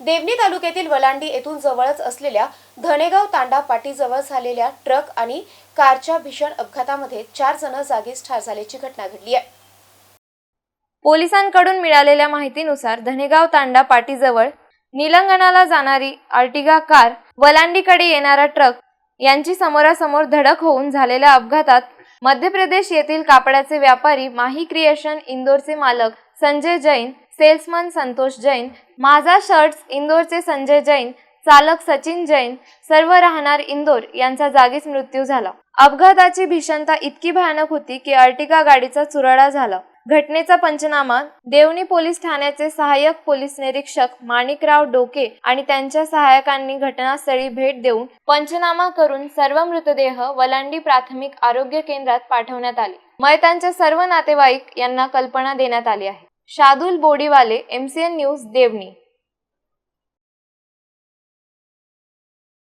देवणी तालुक्यातील वलांडी येथून जवळच असलेल्या धनेगाव तांडा पाटीजवळ झालेल्या ट्रक आणि कारच्या भीषण अपघातामध्ये चार जण जागीच ठार झाल्याची घटना घडली आहे. पोलिसांकडून मिळालेल्या माहितीनुसार धनेगाव तांडा पाटीजवळ निलंगणाला जाणारी आर्टिगा कार वलांडीकडे येणारा ट्रक यांची समोरासमोर धडक होऊन झालेल्या अपघातात मध्य प्रदेश येथील कापडाचे व्यापारी माही क्रिएशन इंदोरचे मालक संजय जैन सेल्समन संतोष जैन माझा शर्ट्स इंदोरचे संजय जैन चालक सचिन जैन सर्व राहणार इंदोर यांचा जागीच मृत्यू झाला. अपघाताची भीषणता इतकी भयानक होती की अर्टिगा गाडीचा चुराडा झाला. घटनेचा पंचनामा देवणी पोलीस ठाण्याचे सहाय्यक पोलीस निरीक्षक माणिकराव डोके आणि त्यांच्या सहाय्यकांनी घटनास्थळी भेट देऊन पंचनामा करून सर्व मृतदेह वलांडी प्राथमिक आरोग्य केंद्रात पाठवण्यात आले. मयतांच्या सर्व नातेवाईक यांना कल्पना देण्यात आली आहे. Shadul बोडीवाले MCN news Deoni.